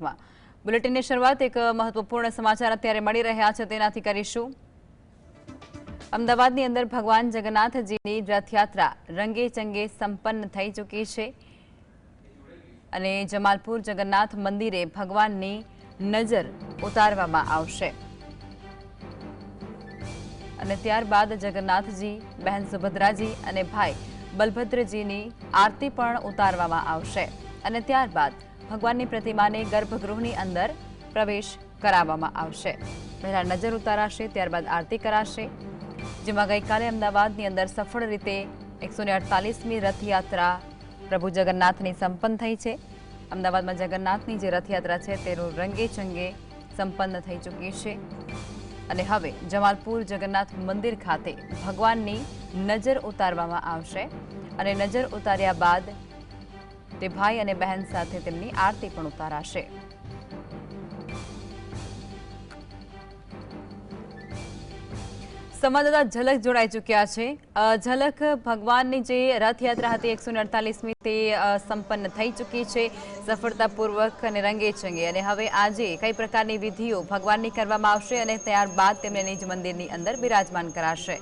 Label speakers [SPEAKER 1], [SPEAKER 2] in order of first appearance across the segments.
[SPEAKER 1] લખમાં બુલેટિનની શરૂઆત એક મહત્વપૂર્ણ સમાચાર અત્યારે મળી રહ્યા છે, તેનાથી કરીશું. અમદાવાદની અંદર ભગવાન જગન્નાથજીની રથયાત્રા રંગે ચંગે સંપન્ન થઈ ચૂકી છે. અને જમાલપુર જગન્નાથ મંદિરે ભગવાનની નજર ઉતારવામાં આવશે. અને ત્યારબાદ જગન્નાથજી, બહેન સુભદ્રાજી અને ભાઈ બલભદ્રજીની આરતી પણ ઉતારવામાં આવશે. અને ત્યારબાદ ભગવાનની પ્રતિમાને ગર્ભગૃહની અંદર પ્રવેશ કરાવવામાં આવશે. પહેલા નજર ઉતારાશે, ત્યારબાદ આરતી કરાશે. જેમાં ગઈકાલે અમદાવાદની અંદર સફળ રીતે એકસો ને અડતાલીસમી રથયાત્રા પ્રભુ જગન્નાથની સંપન્ન થઈ છે. અમદાવાદમાં જગન્નાથની જે રથયાત્રા છે, તેનું રંગે ચંગે સંપન્ન થઈ ચૂકી છે. અને હવે જમાલપુર જગન્નાથ મંદિર ખાતે ભગવાનની નજર ઉતારવામાં આવશે. અને નજર ઉતાર્યા બાદ તે ભાઈ અને બહેન સાથે તેમની આરતી પણ ઉતારાશે. સંવાદદાતા ઝલક જોડાઈ ચૂક્યા છે. ઝલક, ભગવાનની જે રથયાત્રા હતી એકસો અડતાલીસમી તે સંપન્ન થઈ ચૂકી છે. સફળતાપૂર્વક અને રંગે ચંગે. અને હવે આજે કઈ પ્રકારની વિધિઓ ભગવાનની કરવામાં આવશે અને ત્યારબાદ તેમને નિજ મંદિરની અંદર બિરાજમાન કરાશે?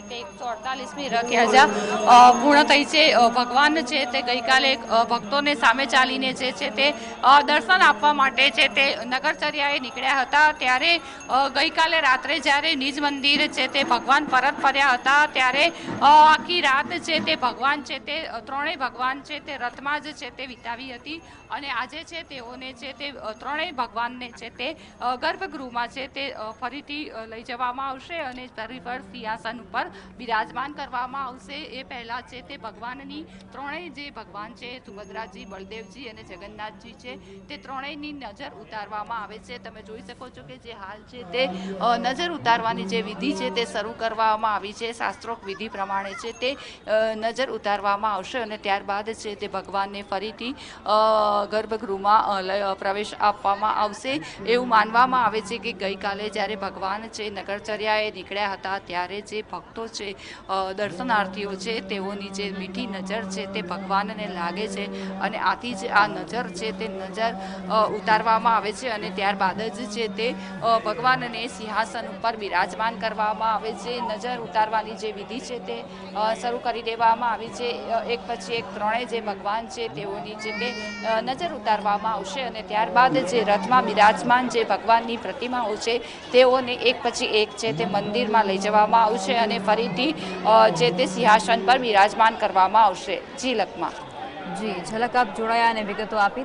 [SPEAKER 2] છે તે એકસો અડતાલીસમી રથ યાત્રા પૂર્ણ થઈ છે. ભગવાન છે તે ગઈકાલે ભક્તોને સામે ચાલીને જે છે તે દર્શન આપવા માટે છે તે નગરચર્યાએ નીકળ્યા હતા. ત્યારે ગઈકાલે રાત્રે જ્યારે નિજ મંદિર છે તે ભગવાન પરત ફર્યા હતા, ત્યારે આખી રાત છે તે ભગવાન છે તે ત્રણેય ભગવાન છે તે રથમાં જ છે તે વિતાવી હતી. અને આજે છે તેઓને છે તે ત્રણેય ભગવાનને છે તે ગર્ભગૃહમાં છે તે ફરીથી લઈ જવામાં આવશે અને ફરી પર સિંહાસન ઉપર બિરાજમાન કરવામાં આવશે એ પહેલાં છે તે ભગવાનની ત્રણેય જે ભગવાન છે, સુભદ્રાજી, બળદેવજી અને જગન્નાથજી છે, તે ત્રણેયની નજર ઉતારવામાં આવે છે. તમે જોઈ શકો છો કે જે હાલ છે તે નજર ઉતારવાની જે વિધિ છે તે શરૂ કરવામાં આવી છે. શાસ્ત્રોક વિધિ પ્રમાણે છે તે નજર ઉતારવામાં આવશે અને ત્યારબાદ છે તે ભગવાનને ફરીથી ગર્ભગૃહમાં પ્રવેશ આપવામાં આવશે. એવું માનવામાં આવે છે કે ગઈકાલે જ્યારે ભગવાન છે નગરચર્યાએ નીકળ્યા હતા ત્યારે જે ભક્તો છે દર્શનાર્થીઓ છે, તેઓની જે મીઠી નજર છે તે ભગવાનને લાગે છે અને આથી જ આ નજર છે તે નજર ઉતારવામાં આવે છે અને ત્યારબાદ જ છે તે ભગવાનને સિંહાસન ઉપર બિરાજમાન કરવામાં આવે છે. નજર ઉતારવાની જે વિધિ છે તે શરૂ કરી દેવામાં આવી છે. એક પછી એક ત્રણેય જે ભગવાન છે તેઓની જે તે નજર ઉતારવામાં આવશે અને ત્યારબાદ જે રથમાં બિરાજમાન જે ભગવાનની પ્રતિમાઓ છે તેઓને એક પછી એક છે તે મંદિરમાં લઈ જવામાં આવશે અને ફરીથી જે તે સિંહાસન પર બિરાજમાન કરવામાં આવશે. ઝીલકમાં.
[SPEAKER 1] જી, ઝલક આપ જોડાયા અને વિગતો આપી.